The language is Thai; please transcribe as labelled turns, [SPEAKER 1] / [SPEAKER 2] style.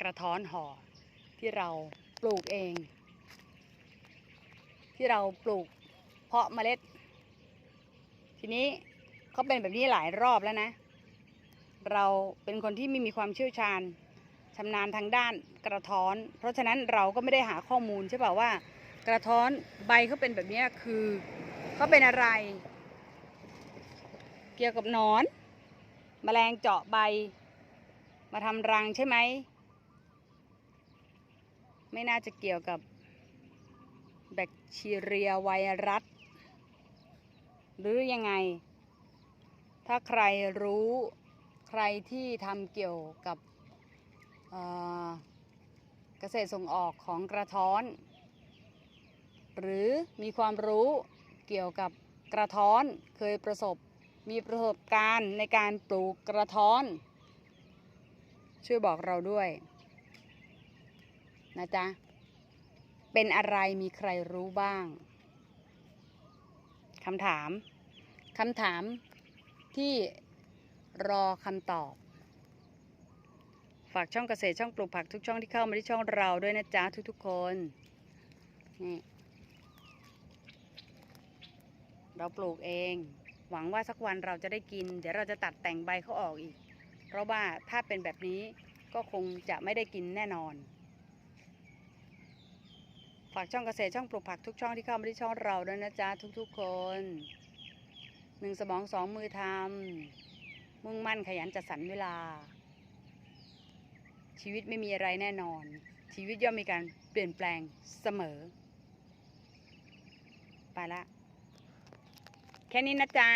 [SPEAKER 1] กระท้อนห่อที่เราปลูกเอง ที่เราปลูกเพาะเมล็ด ทีนี้เขาเป็นแบบนี้หลายรอบแล้วนะ เราเป็นคนที่ไม่มีความเชี่ยวชาญชำนาญทางด้านกระท้อน เพราะฉะนั้นเราก็ไม่ได้หาข้อมูลใช่เปล่าว่า กระท้อนใบเขาเป็นแบบนี้คือเขาเป็นอะไร เกี่ยวกับนอน แมลงเจาะใบ มาทำรังใช่ไหม ไม่น่าจะเกี่ยวกับแบคทีเรียไวรัส หรือยังไง ถ้าใครรู้ใครที่ทำเกี่ยวกับเอ่อเกษตรส่งออกของกระท้อน หรือมีความรู้เกี่ยวกับกระท้อนเคยประสบมีประสบการณ์ในการปลูกกระท้อน ช่วยบอกเราด้วย นะจ๊ะ เป็นอะไรมีใครรู้บ้างคำถามคำถามที่รอคำตอบ ฝากช่องเกษตรช่องปลูกผักทุกช่องที่เข้ามาที่ช่องเราด้วยนะจ๊ะทุกๆคนนี่เราปลูกเอง หวังว่าสักวันเราจะได้กิน เดี๋ยวเราจะตัดแต่งใบเขาออกอีก เพราะว่าถ้าเป็นแบบนี้ก็คงจะไม่ได้กินแน่นอนากช่องเกษตรช่องปลูกผักทุกช่องที่เข้ามาที่ช่องเราด้วยนะจ๊ะทุกๆคนหนึ่งสมองสองมือทำมุ่งมั่นขยันจัดสรรเวลา ชีวิตไม่มีอะไรแน่นอน ชีวิตย่อมมีการเปลี่ยนแปลงเสมอ ไปละ แค่นี้นะจ๊ะ